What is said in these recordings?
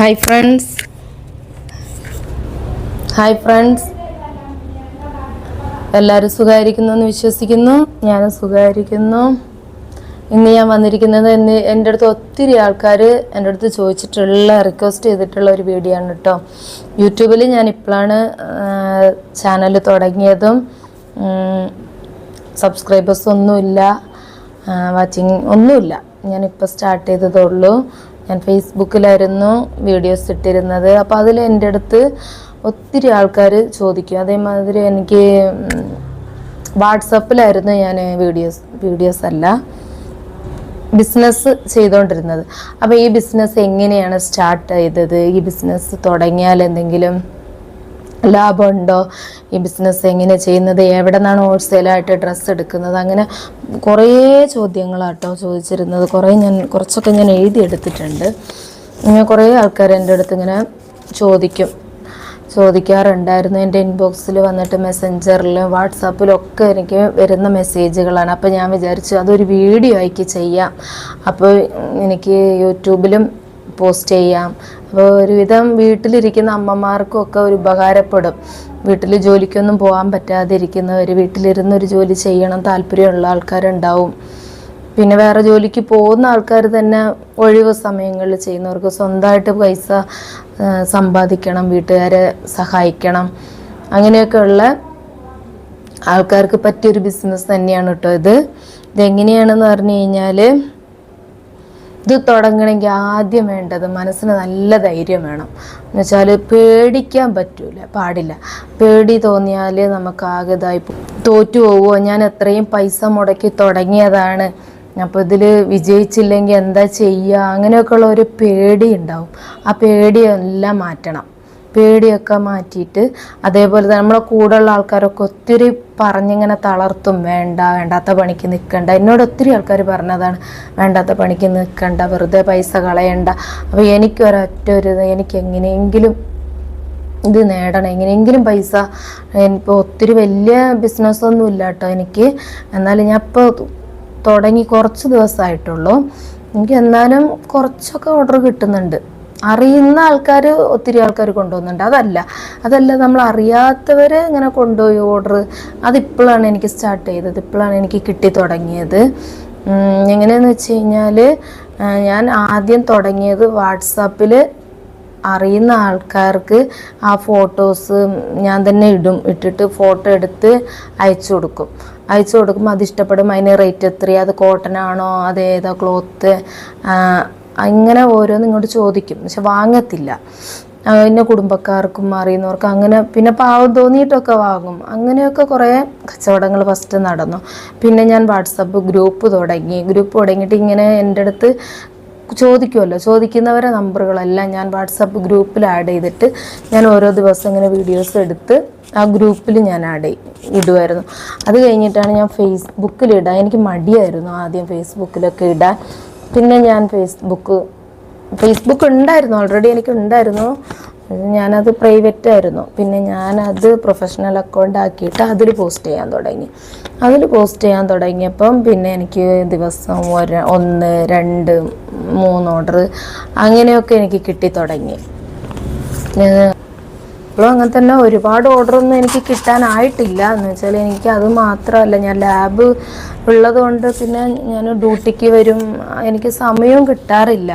Hi friends hi friends എല്ലാവരും സുഖമായിരിക്കുന്നു എന്ന് വിശ്വസിക്കുന്നു. ഞാനും സുഖമായിരിക്കുന്നു. ഇന്ന് ഞാൻ വന്നിരിക്കുന്നത് എന്ന് എന്റെ അടുത്ത് ഒത്തിരി ആൾക്കാർ എന്റെ അടുത്ത് ചോദിച്ചിട്ടുള്ള റിക്വസ്റ്റ് ചെയ്തിട്ടുള്ള ഒരു വീഡിയോ ആണ് കേട്ടോ യൂട്യൂബിൽ ഞാൻ ഇപ്പോഴാണ് ചാനൽ തുടങ്ങിയതും സബ്സ്ക്രൈബേഴ്സ് ഒന്നുമില്ല വാച്ചിങ് ഒന്നുമില്ല. ഞാനിപ്പോൾ സ്റ്റാർട്ട് ചെയ്തതേ ഉള്ളൂ. ഞാൻ ഫേസ്ബുക്കിലായിരുന്നു വീഡിയോസ് ഇട്ടിരുന്നത്. അപ്പോൾ അതിൽ എന്റെ അടുത്ത് ഒത്തിരി ആൾക്കാർ ചോദിക്കും. അതേമാതിരി എനിക്ക് വാട്സപ്പിലായിരുന്നു ഞാൻ വീഡിയോസ് വീഡിയോസ് അല്ല ബിസിനസ് ചെയ്തുകൊണ്ടിരുന്നത് അപ്പോൾ ഈ ബിസിനസ് എങ്ങനെയാണ് സ്റ്റാർട്ട് ചെയ്തത്? ഈ ബിസിനസ് തുടങ്ങിയാൽ എന്തെങ്കിലും ലാഭമുണ്ടോ? ഈ ബിസിനസ് എങ്ങനെ ചെയ്യുന്നത്? എവിടെ നിന്നാണ് ഹോൾസെയിലായിട്ട് ഡ്രസ്സ് എടുക്കുന്നത്? അങ്ങനെ കുറേ ചോദ്യങ്ങളാട്ടോ ചോദിച്ചിരുന്നത്. കുറേ ഞാൻ കുറച്ചൊക്കെ ഞാൻ എഴുതിയെടുത്തിട്ടുണ്ട്. ഇങ്ങനെ കുറേ ആൾക്കാർ എന്റെ അടുത്ത് ഇങ്ങനെ ചോദിക്കും. ചോദിക്കാറുണ്ടായിരുന്നു. എന്റെ ഇൻബോക്സിൽ വന്നിട്ട് മെസ്സഞ്ചറിലും വാട്സാപ്പിലും ഒക്കെ എനിക്ക് വരുന്ന മെസ്സേജുകളാണ് അപ്പോൾ ഞാൻ വിചാരിച്ചു അതൊരു വീഡിയോ ആയിക്ക് ചെയ്യാം. അപ്പോൾ എനിക്ക് യൂട്യൂബിലും പോസ്റ്റ് ചെയ്യാം. അപ്പോൾ ഒരുവിധം വീട്ടിലിരിക്കുന്ന അമ്മമാർക്കും ഒക്കെ ഒരു ഉപകാരപ്പെടും. വീട്ടിൽ ജോലിക്കൊന്നും പോകാൻ പറ്റാതിരിക്കുന്നവർ വീട്ടിലിരുന്ന് ഒരു ജോലി ചെയ്യണം താല്പര്യമുള്ള ആൾക്കാരുണ്ടാവും. പിന്നെ വേറെ ജോലിക്ക് പോകുന്ന ആൾക്കാർ തന്നെ ഒഴിവ് സമയങ്ങളിൽ ചെയ്യുന്നവർക്ക് സ്വന്തമായിട്ട് പൈസ സമ്പാദിക്കണം വീട്ടുകാരെ സഹായിക്കണം. അങ്ങനെയൊക്കെയുള്ള ആൾക്കാർക്ക് പറ്റിയൊരു ബിസിനസ് തന്നെയാണ് കേട്ടോ ഇത്. ഇതെങ്ങനെയാണെന്ന് പറഞ്ഞു കഴിഞ്ഞാൽ ഇത് തുടങ്ങണമെങ്കിൽ ആദ്യം വേണ്ടത് മനസ്സിന് നല്ല ധൈര്യം വേണം. എന്ന് വെച്ചാൽ പേടിക്കാൻ പറ്റൂല പാടില്ല. പേടി തോന്നിയാൽ നമുക്ക് ആകെ ഇതായി പോകും. തോറ്റു പോവുമോ ഞാൻ എത്രയും പൈസ മുടക്കി തുടങ്ങിയതാണ്. അപ്പോൾ ഇതിൽ വിജയിച്ചില്ലെങ്കിൽ എന്താ ചെയ്യുക അങ്ങനെയൊക്കെയുള്ള ഒരു പേടി ഉണ്ടാവും. ആ പേടിയെല്ലാം മാറ്റണം. പേടിയൊക്കെ മാറ്റിയിട്ട് അതേപോലെ തന്നെ നമ്മളെ കൂടെയുള്ള ആൾക്കാരൊക്കെ ഒത്തിരി പറഞ്ഞിങ്ങനെ തളർത്തും വേണ്ട വേണ്ടാത്ത പണിക്ക് നിൽക്കണ്ട എന്നോട് ഒത്തിരി ആൾക്കാർ പറഞ്ഞതാണ് വേണ്ടാത്ത പണിക്ക് നിൽക്കണ്ട വെറുതെ പൈസ കളയണ്ട. അപ്പോൾ എനിക്കൊരൊറ്റ ഒരു ഇത് എനിക്ക് എങ്ങനെയെങ്കിലും ഇത് നേടണം എങ്ങനെയെങ്കിലും പൈസ ഇപ്പോൾ ഒത്തിരി വലിയ ബിസിനസ്സൊന്നും ഇല്ല കേട്ടോ എനിക്ക്. എന്നാലും ഞാൻ ഇപ്പോൾ തുടങ്ങി കുറച്ച് ദിവസമായിട്ടുള്ളൂ. എനിക്ക് എന്നാലും കുറച്ചൊക്കെ ഓർഡർ കിട്ടുന്നുണ്ട്. അറിയുന്ന ആൾക്കാർ ഒത്തിരി ആൾക്കാർ കൊണ്ടുപോകുന്നുണ്ട് അതല്ല. അതല്ല നമ്മൾ അറിയാത്തവർ ഇങ്ങനെ കൊണ്ടുപോയി ഓർഡർ അതിപ്പോഴാണ് എനിക്ക് സ്റ്റാർട്ട് ചെയ്തത്. ഇപ്പോഴാണ് എനിക്ക് കിട്ടി തുടങ്ങിയത്. എങ്ങനെയെന്ന് വെച്ച് കഴിഞ്ഞാൽ ഞാൻ ആദ്യം തുടങ്ങിയത് വാട്സാപ്പിൽ അറിയുന്ന ആൾക്കാർക്ക് ആ ഫോട്ടോസ് ഞാൻ തന്നെ ഇടും. ഇട്ടിട്ട് ഫോട്ടോ എടുത്ത് അയച്ചു കൊടുക്കും. അയച്ചു കൊടുക്കുമ്പോൾ അത് ഇഷ്ടപ്പെടും. അതിന് റേറ്റ് എത്രയാണ് അത് കോട്ടൺ ആണോ? അത് ഏതാ ക്ലോത്ത് അങ്ങനെ ഓരോന്ന് ഇങ്ങോട്ട് ചോദിക്കും. പക്ഷെ വാങ്ങത്തില്ല. പിന്നെ കുടുംബക്കാർക്കും അറിയുന്നവർക്കും അങ്ങനെ പിന്നെ പാവം തോന്നിയിട്ടൊക്കെ വാങ്ങും. അങ്ങനെയൊക്കെ കുറേ കച്ചവടങ്ങൾ ഫസ്റ്റ് നടന്നു. പിന്നെ ഞാൻ വാട്സപ്പ് ഗ്രൂപ്പ് തുടങ്ങി. ഗ്രൂപ്പ് തുടങ്ങിയിട്ട് ഇങ്ങനെ എന്റെ അടുത്ത് ചോദിക്കുമല്ലോ ചോദിക്കുന്നവരെ നമ്പറുകളെല്ലാം ഞാൻ വാട്സപ്പ് ഗ്രൂപ്പിൽ ആഡ് ചെയ്തിട്ട് ഞാൻ ഓരോ ദിവസം ഇങ്ങനെ വീഡിയോസ് എടുത്ത് ആ ഗ്രൂപ്പിൽ ഞാൻ ആഡ് ഇടുമായിരുന്നു അത് കഴിഞ്ഞിട്ടാണ് ഞാൻ ഫേസ്ബുക്കിൽ ഇടാൻ എനിക്ക് മടിയായിരുന്നു ആദ്യം ഫേസ്ബുക്കിലൊക്കെ ഇടാൻ. പിന്നെ ഞാൻ ഫേസ്ബുക്ക് ഫേസ്ബുക്ക് ഉണ്ടായിരുന്നു ഓൾറെഡി എനിക്ക് ഉണ്ടായിരുന്നു. ഞാനത് പ്രൈവറ്റ് ആയിരുന്നു. പിന്നെ ഞാനത് പ്രൊഫഷണൽ അക്കൗണ്ട് ആക്കിയിട്ട് അതിൽ പോസ്റ്റ് ചെയ്യാൻ തുടങ്ങി. അതിൽ പോസ്റ്റ് ചെയ്യാൻ തുടങ്ങിയപ്പം പിന്നെ എനിക്ക് ദിവസം ഒരു ഒന്ന് രണ്ട് മൂന്ന് ഓർഡർ അങ്ങനെയൊക്കെ എനിക്ക് കിട്ടി തുടങ്ങി. ഇപ്പോഴും അങ്ങനെ തന്നെ ഒരുപാട് ഓർഡറൊന്നും എനിക്ക് കിട്ടാനായിട്ടില്ല. എന്ന് വെച്ചാൽ എനിക്ക് അത് മാത്രമല്ല ഞാൻ ലാബ് ഉള്ളത് കൊണ്ട് പിന്നെ ഞാൻ ഡ്യൂട്ടിക്ക് വരും. എനിക്ക് സമയവും കിട്ടാറില്ല.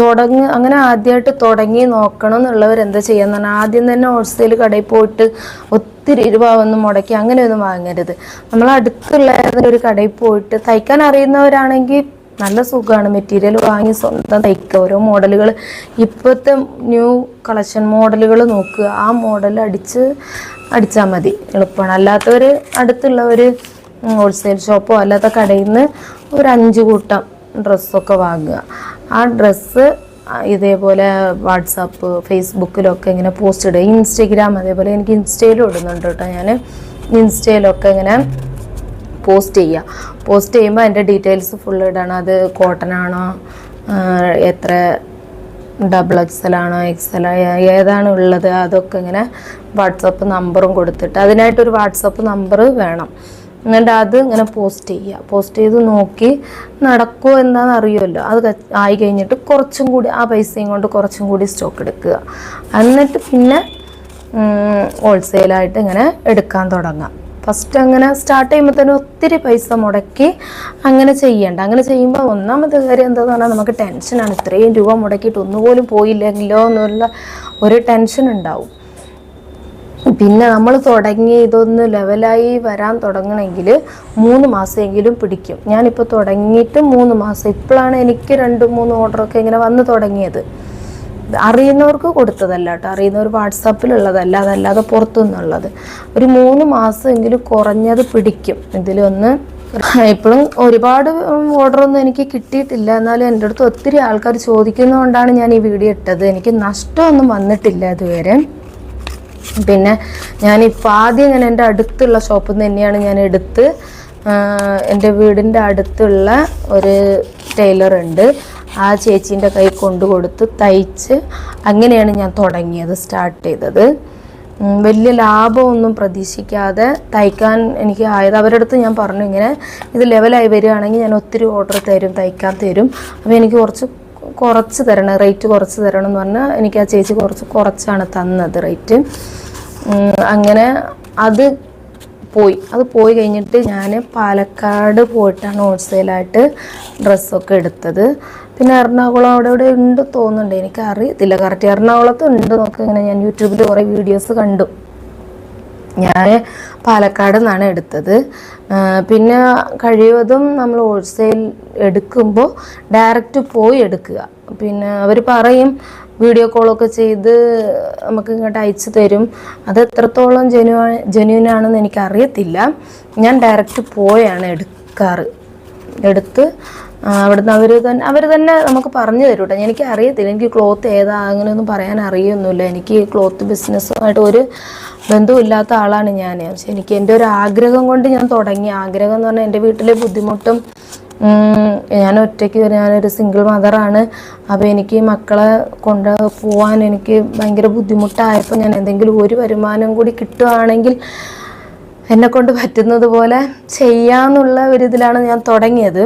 തുടങ്ങി അങ്ങനെ ആദ്യമായിട്ട് തുടങ്ങി നോക്കണം എന്നുള്ളവർ എന്താ ചെയ്യാന്ന് പറഞ്ഞാൽ ആദ്യം തന്നെ ഹോൾസെയിൽ കടയിൽ പോയിട്ട് ഒത്തിരി രൂപ ഒന്നും മുടക്കി അങ്ങനെയൊന്നും വാങ്ങരുത്. നമ്മൾ അടുത്തുള്ള ഏതെങ്കിലും ഒരു കടയിൽ പോയിട്ട് തയ്ക്കാൻ അറിയുന്നവരാണെങ്കിൽ നല്ല സുഖമാണ് മെറ്റീരിയൽ വാങ്ങി സ്വന്തം തയ്ക്കുക ഓരോ മോഡലുകൾ ഇപ്പോഴത്തെ ന്യൂ കളക്ഷൻ മോഡലുകൾ നോക്കുക ആ മോഡൽ അടിച്ച് അടിച്ചാൽ മതി. എളുപ്പമാണ് അല്ലാത്തവർ അടുത്തുള്ള ഒരു ഹോൾസെയിൽ ഷോപ്പോ അല്ലാത്ത കടയിൽ നിന്ന് ഒരു അഞ്ച് കൂട്ടം ഡ്രസ്സൊക്കെ വാങ്ങുക. ആ ഡ്രസ്സ് ഇതേപോലെ വാട്സാപ്പ് ഫേസ്ബുക്കിലൊക്കെ ഇങ്ങനെ പോസ്റ്റ് ഇടുക. ഇൻസ്റ്റഗ്രാം അതേപോലെ എനിക്ക് ഇൻസ്റ്റയിലും ഇടുന്നുണ്ട് കേട്ടോ ഞാൻ ഇൻസ്റ്റയിലൊക്കെ ഇങ്ങനെ പോസ്റ്റ് ചെയ്യുക. പോസ്റ്റ് ചെയ്യുമ്പോൾ അതിന്റെ ഡീറ്റെയിൽസ് ഫുൾ ഇടണം. അത് കോട്ടൺ ആണോ? എത്ര ഡബിൾ എക്സൽ ആണോ? എക്സൽ ഏതാണ് ഉള്ളത്? അതൊക്കെ ഇങ്ങനെ വാട്സപ്പ് നമ്പറും കൊടുത്തിട്ട് അതിനായിട്ടൊരു വാട്സപ്പ് നമ്പർ വേണം. എന്നിട്ട് അത് ഇങ്ങനെ പോസ്റ്റ് ചെയ്യുക. പോസ്റ്റ് ചെയ്ത് നോക്കി നടക്കുമോ എന്താണെന്ന് അറിയുമല്ലോ. അത് ആയി കഴിഞ്ഞിട്ട് കുറച്ചും കൂടി ആ പൈസയും കൊണ്ട് കുറച്ചും കൂടി സ്റ്റോക്ക് എടുക്കുക. എന്നിട്ട് പിന്നെ ഹോൾസെയിലായിട്ട് ഇങ്ങനെ എടുക്കാൻ തുടങ്ങാം. ഫസ്റ്റ് അങ്ങനെ സ്റ്റാർട്ട് ചെയ്യുമ്പോൾ തന്നെ ഒത്തിരി പൈസ മുടക്കി അങ്ങനെ ചെയ്യണ്ട. അങ്ങനെ ചെയ്യുമ്പോൾ ഒന്നാമത്തെ കാര്യം എന്താണെന്ന് പറഞ്ഞാൽ നമുക്ക് ടെൻഷനാണ് ഇത്രയും രൂപ മുടക്കിയിട്ട് ഒന്നുപോലും പോയില്ലെങ്കിലോ എന്നുള്ള ഒരു ടെൻഷൻ ഉണ്ടാവും. പിന്നെ നമ്മൾ തുടങ്ങി ഇതൊന്ന് ലെവലായി വരാൻ തുടങ്ങണമെങ്കിൽ മൂന്ന് മാസമെങ്കിലും പിടിക്കും. ഞാനിപ്പോൾ തുടങ്ങിയിട്ട് മൂന്ന് മാസം. ഇപ്പോഴാണ് എനിക്ക് രണ്ട് മൂന്ന് ഓർഡറൊക്കെ ഇങ്ങനെ വന്ന് തുടങ്ങിയത്. അറിയുന്നവർക്ക് കൊടുത്തതല്ല കേട്ടോ. അറിയുന്നവർ വാട്സാപ്പിലുള്ളതല്ല അതല്ലാതെ പുറത്തുനിന്നുള്ളത്. ഒരു മൂന്ന് മാസമെങ്കിലും കുറഞ്ഞത് പിടിക്കും. ഇതിലൊന്ന് ഇപ്പോഴും ഒരുപാട് ഓർഡറൊന്നും എനിക്ക് കിട്ടിയിട്ടില്ല. എന്നാലും എന്റെ അടുത്ത് ഒത്തിരി ആൾക്കാർ ചോദിക്കുന്നതുകൊണ്ടാണ് ഞാൻ ഈ വീഡിയോ ഇട്ടത്. എനിക്ക് നഷ്ടമൊന്നും വന്നിട്ടില്ല ഇതുവരെ. പിന്നെ ഞാനിപ്പോൾ ആദ്യം ഞാൻ എന്റെ അടുത്തുള്ള ഷോപ്പിൽ നിന്ന് തന്നെയാണ് ഞാൻ എടുത്ത് എന്റെ വീടിന്റെ അടുത്തുള്ള ഒരു ടൈലർ ഉണ്ട്. ആ ചേച്ചീന്റെ കൈ കൊണ്ടു കൊടുത്ത് തയ്ച്ച് അങ്ങനെയാണ് ഞാൻ തുടങ്ങിയത് സ്റ്റാർട്ട് ചെയ്തത്. വലിയ ലാഭമൊന്നും പ്രതീക്ഷിക്കാതെ തയ്ക്കാൻ എനിക്ക് ആയത്. അവരുടെ അടുത്ത് ഞാൻ പറഞ്ഞു ഇങ്ങനെ ഇത് ലെവലായി വരികയാണെങ്കിൽ ഞാൻ ഒത്തിരി ഓർഡർ തരും തയ്ക്കാൻ തരും. അപ്പോൾ എനിക്ക് കുറച്ച് കുറച്ച് തരണം റേറ്റ് കുറച്ച് തരണം എന്ന് പറഞ്ഞാൽ എനിക്ക് ആ ചേച്ചി കുറച്ച് കുറച്ചാണ് തന്നത് റേറ്റ് അങ്ങനെ അത് പോയി. അത് പോയി കഴിഞ്ഞിട്ട് ഞാൻ പാലക്കാട് പോയിട്ടാണ് ഹോൾസെയിലായിട്ട് ഡ്രസ്സൊക്കെ എടുത്തത്. പിന്നെ എറണാകുളം അവിടെ ഇവിടെ ഉണ്ട് തോന്നുന്നുണ്ട്. എനിക്ക് അറിയത്തില്ല കറക്റ്റ് എറണാകുളത്ത് ഉണ്ട്. നോക്കി ഇങ്ങനെ ഞാൻ യൂട്യൂബിൽ കുറേ വീഡിയോസ് കണ്ടു. ഞാൻ പാലക്കാട് നിന്നാണ് എടുത്തത് പിന്നെ കഴിവതും നമ്മൾ ഹോൾസെയിൽ എടുക്കുമ്പോൾ ഡയറക്റ്റ് പോയി എടുക്കുക. പിന്നെ അവർ പറയും വീഡിയോ കോളൊക്കെ ചെയ്ത് നമുക്ക് ഇങ്ങോട്ട് അയച്ചു തരും. അത് എത്രത്തോളം ജെന്യു ജെന്യൂനാണെന്ന് എനിക്കറിയത്തില്ല. ഞാൻ ഡയറക്റ്റ് പോയാണ് എടുക്കാറ്. എടുത്ത് അവിടുന്ന് അവർ തന്നെ അവർ തന്നെ നമുക്ക് പറഞ്ഞു തരും കേട്ടോ എനിക്ക് അറിയത്തില്ല. എനിക്ക് ക്ലോത്ത് ഏതാ അങ്ങനെയൊന്നും പറയാൻ അറിയൊന്നുമില്ല. എനിക്ക് ക്ലോത്ത് ബിസിനസ്സുമായിട്ട് ഒരു ബന്ധമില്ലാത്ത ആളാണ് ഞാൻ പക്ഷെ എനിക്ക് എന്റെ ഒരു ആഗ്രഹം കൊണ്ട് ഞാൻ തുടങ്ങി. ആഗ്രഹം എന്ന് പറഞ്ഞാൽ എന്റെ വീട്ടിലെ ബുദ്ധിമുട്ടും ഞാൻ ഒറ്റയ്ക്ക് ഞാനൊരു സിംഗിൾ മദറാണ് അപ്പോൾ എനിക്ക് മക്കളെ കൊണ്ട് പോവാൻ എനിക്ക് ഭയങ്കര ബുദ്ധിമുട്ടായപ്പോൾ ഞാൻ എന്തെങ്കിലും ഒരു വരുമാനം കൂടി കിട്ടുകയാണെങ്കിൽ എന്നെ കൊണ്ട് പറ്റുന്നത് പോലെ ചെയ്യാമെന്നുള്ള ഒരു ഇതിലാണ് ഞാൻ തുടങ്ങിയത്.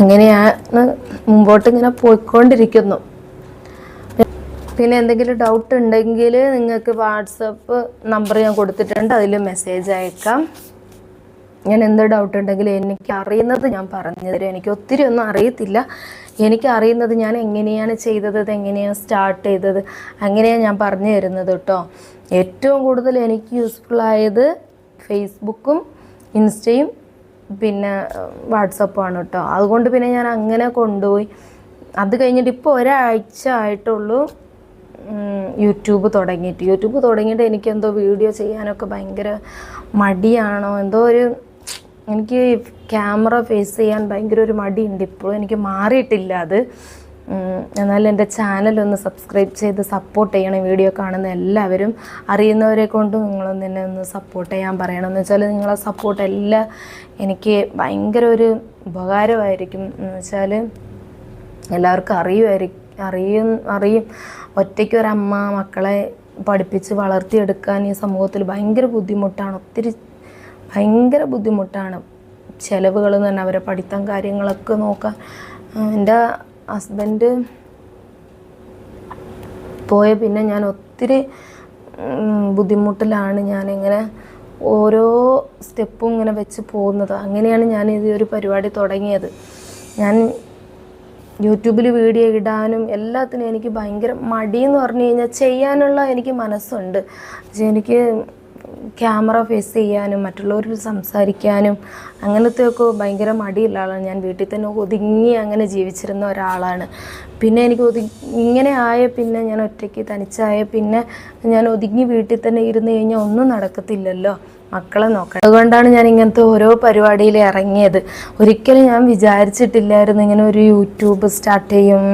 അങ്ങനെയാണ് മുമ്പോട്ട് ഇങ്ങനെ പോയിക്കൊണ്ടിരിക്കുന്നു. പിന്നെ എന്തെങ്കിലും ഡൗട്ട് ഉണ്ടെങ്കിൽ നിങ്ങൾക്ക് വാട്സപ്പ് നമ്പർ ഞാൻ കൊടുത്തിട്ടുണ്ട്. അതിൽ മെസ്സേജ് അയക്കാം. ഞാൻ എന്ത് ഡൗട്ട് ഉണ്ടെങ്കിലും എനിക്ക് അറിയുന്നത് ഞാൻ പറഞ്ഞു തരും. എനിക്ക് ഒത്തിരി ഒന്നും അറിയത്തില്ല. എനിക്ക് അറിയുന്നത് ഞാൻ എങ്ങനെയാണ് ചെയ്തത് എങ്ങനെയാണ് സ്റ്റാർട്ട് ചെയ്തത് അങ്ങനെയാണ് ഞാൻ പറഞ്ഞു തരുന്നത് കേട്ടോ ഏറ്റവും കൂടുതൽ എനിക്ക് യൂസ്ഫുൾ ആയത് ഫേസ്ബുക്കും ഇൻസ്റ്റയും പിന്നെ വാട്സപ്പുമാണ് കേട്ടോ അതുകൊണ്ട് പിന്നെ ഞാൻ അങ്ങനെ കൊണ്ടുപോയി. അത് കഴിഞ്ഞിട്ട് ഇപ്പോൾ ഒരാഴ്ച ആയിട്ടുള്ളൂ യൂട്യൂബ് തുടങ്ങിയിട്ട്. യൂട്യൂബ് തുടങ്ങിയിട്ട് എനിക്കെന്തോ വീഡിയോ ചെയ്യാനൊക്കെ ഭയങ്കര മടിയാണോ? എന്തോ ഒരു എനിക്ക് ക്യാമറ ഫേസ് ചെയ്യാൻ ഭയങ്കര ഒരു മടിയുണ്ട്. ഇപ്പോഴും എനിക്ക് മാറിയിട്ടില്ല അത്. എന്നാലും എന്റെ ചാനലൊന്ന് സബ്സ്ക്രൈബ് ചെയ്ത് സപ്പോർട്ട് ചെയ്യണം വീഡിയോ കാണുന്ന എല്ലാവരും. അറിയുന്നവരെ കൊണ്ടും നിങ്ങളൊന്ന് എന്നെ ഒന്ന് സപ്പോർട്ട് ചെയ്യാൻ പറയണം. എന്ന് വെച്ചാൽ നിങ്ങളെ സപ്പോർട്ട് എല്ലാം എനിക്ക് ഭയങ്കര ഒരു ഉപകാരമായിരിക്കും. എന്ന് വെച്ചാൽ എല്ലാവർക്കും അറിയുമായിരിക്കും അറിയും അറിയും. ഒറ്റയ്ക്ക് ഒരമ്മ മക്കളെ പഠിപ്പിച്ച് വളർത്തിയെടുക്കാൻ ഈ സമൂഹത്തിൽ ഭയങ്കര ബുദ്ധിമുട്ടാണ്. ഒത്തിരി ഭയങ്കര ബുദ്ധിമുട്ടാണ്. ചിലവുകൾ എന്ന് പറഞ്ഞാൽ അവരെ പഠിത്തം കാര്യങ്ങളൊക്കെ നോക്കാൻ എന്റെ ഹസ്ബൻഡ് പോയ പിന്നെ ഞാൻ ഒത്തിരി ബുദ്ധിമുട്ടിലാണ് ഞാനിങ്ങനെ ഓരോ സ്റ്റെപ്പും ഇങ്ങനെ വെച്ച് പോകുന്നത്. അങ്ങനെയാണ് ഞാൻ ഇത് ഒരു പരിപാടി തുടങ്ങിയത്. ഞാൻ യൂട്യൂബിൽ വീഡിയോ ഇടാനും എല്ലാത്തിനും എനിക്ക് ഭയങ്കര മടിയെന്ന് പറഞ്ഞു കഴിഞ്ഞാൽ ചെയ്യാനുള്ള എനിക്ക് മനസ്സുണ്ട്. പക്ഷേ എനിക്ക് ക്യാമറ ഫേസ് ചെയ്യാനും മറ്റുള്ളവർ സംസാരിക്കാനും അങ്ങനത്തെയൊക്കെ ഭയങ്കര മടിയുള്ള ആളാണ്. ഞാൻ വീട്ടിൽ തന്നെ ഒതുങ്ങി അങ്ങനെ ജീവിച്ചിരുന്ന ഒരാളാണ്. പിന്നെ എനിക്ക് ഒതു ഇങ്ങനെ ആയ പിന്നെ ഞാൻ ഒറ്റയ്ക്ക് തനിച്ചായ പിന്നെ ഞാൻ ഒതുങ്ങി വീട്ടിൽ തന്നെ ഇരുന്ന് കഴിഞ്ഞാൽ ഒന്നും നടക്കത്തില്ലല്ലോ. മക്കളെ നോക്കണം. അതുകൊണ്ടാണ് ഞാൻ ഇങ്ങനത്തെ ഓരോ പരിപാടിയിൽ ഇറങ്ങിയത്. ഒരിക്കലും ഞാൻ വിചാരിച്ചിട്ടില്ലായിരുന്നു ഇങ്ങനെ ഒരു യൂട്യൂബ് സ്റ്റാർട്ട് ചെയ്യും.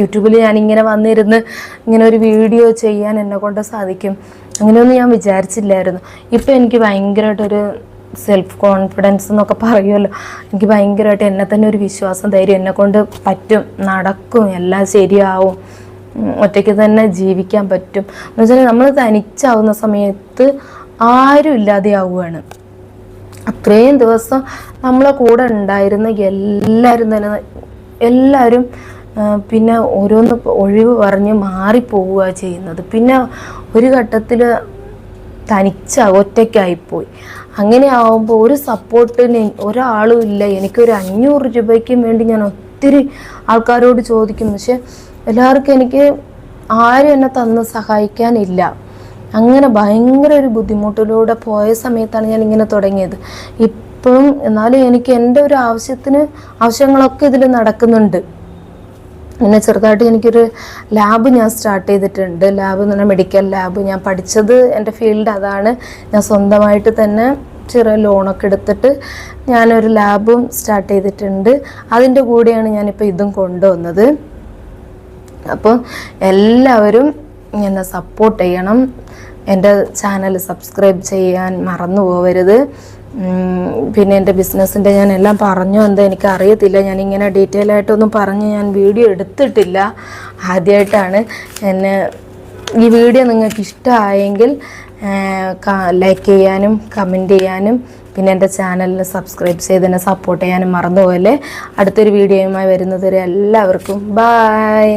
യൂട്യൂബിൽ ഞാനിങ്ങനെ വന്നിരുന്ന് ഇങ്ങനെ ഒരു വീഡിയോ ചെയ്യാൻ എന്നെ കൊണ്ട് സാധിക്കും. അങ്ങനെയൊന്നും ഞാൻ വിചാരിച്ചില്ലായിരുന്നു. ഇപ്പം എനിക്ക് ഭയങ്കരമായിട്ടൊരു സെൽഫ് കോൺഫിഡൻസ് എന്നൊക്കെ പറയുമല്ലോ. എനിക്ക് ഭയങ്കരമായിട്ട് എന്നെ തന്നെ ഒരു വിശ്വാസം ധൈര്യം എന്നെ കൊണ്ട് പറ്റും നടക്കും എല്ലാം ശരിയാവും ഒറ്റയ്ക്ക് തന്നെ ജീവിക്കാൻ പറ്റും. എന്ന് വെച്ചാൽ നമ്മൾ തനിച്ചാവുന്ന സമയത്ത് ആരും ഇല്ലാതെയാവുകയാണ് അത്രയും ദിവസം നമ്മളെ കൂടെ ഉണ്ടായിരുന്ന എല്ലാവരും തന്നെ എല്ലാവരും പിന്നെ ഓരോന്ന് ഒഴിവ് പറഞ്ഞ് മാറിപ്പോവുക ചെയ്യുന്നത്. പിന്നെ ഒരു ഘട്ടത്തിൽ തനിച്ച ഒറ്റയ്ക്കായിപ്പോയി. അങ്ങനെ ആവുമ്പോൾ ഒരു സപ്പോർട്ടിന് ഒരാളും ഇല്ല. എനിക്കൊരു അഞ്ഞൂറ് രൂപയ്ക്കും വേണ്ടി ഞാൻ ഒത്തിരി ആൾക്കാരോട് ചോദിക്കും. പക്ഷെ എല്ലാവർക്കും എനിക്ക് ആരും എന്നെ തന്ന് സഹായിക്കാനില്ല. അങ്ങനെ ഭയങ്കര ഒരു ബുദ്ധിമുട്ടിലൂടെ പോയ സമയത്താണ് ഞാൻ ഇങ്ങനെ തുടങ്ങിയത്. ഇപ്പോഴും എന്നാലും എനിക്ക് എന്റെ ഒരു ആവശ്യത്തിന് ആവശ്യങ്ങളൊക്കെ ഇതിൽ നടക്കുന്നുണ്ട്. പിന്നെ ചെറുതായിട്ട് എനിക്കൊരു ലാബ് ഞാൻ സ്റ്റാർട്ട് ചെയ്തിട്ടുണ്ട്. ലാബ് എന്ന് പറഞ്ഞാൽ മെഡിക്കൽ ലാബ് ഞാൻ പഠിച്ചത് എന്റെ ഫീൽഡ് അതാണ്. ഞാൻ സ്വന്തമായിട്ട് തന്നെ ചെറിയ ലോണൊക്കെ എടുത്തിട്ട് ഞാനൊരു ലാബും സ്റ്റാർട്ട് ചെയ്തിട്ടുണ്ട്. അതിന്റെ കൂടെയാണ് ഞാനിപ്പോൾ ഇതും കൊണ്ടുവന്നത്. അപ്പോൾ എല്ലാവരും എന്നെ സപ്പോർട്ട് ചെയ്യണം. എന്റെ ചാനൽ സബ്സ്ക്രൈബ് ചെയ്യാൻ മറന്നു പോകരുത് പിന്നെ എന്റെ ബിസിനസ്സിന്റെ ഞാൻ എല്ലാം പറഞ്ഞു എന്താ എനിക്ക് അറിയത്തില്ല ഞാൻ ഇങ്ങനെ ഡീറ്റെയിൽ ആയിട്ടൊന്നും പറഞ്ഞ് ഞാൻ വീഡിയോ എടുത്തിട്ടില്ല. ആദ്യമായിട്ടാണ് എന്നെ ഈ വീഡിയോ നിങ്ങൾക്ക് ഇഷ്ടമായെങ്കിൽ ലൈക്ക് ചെയ്യാനും കമന്റ് ചെയ്യാനും പിന്നെ എന്റെ ചാനലിന് സബ്സ്ക്രൈബ് ചെയ്ത് എന്നെ സപ്പോർട്ട് ചെയ്യാനും മറന്നുപോലെ അടുത്തൊരു വീഡിയോയുമായി വരുന്നതുവരെ എല്ലാവർക്കും ബായ്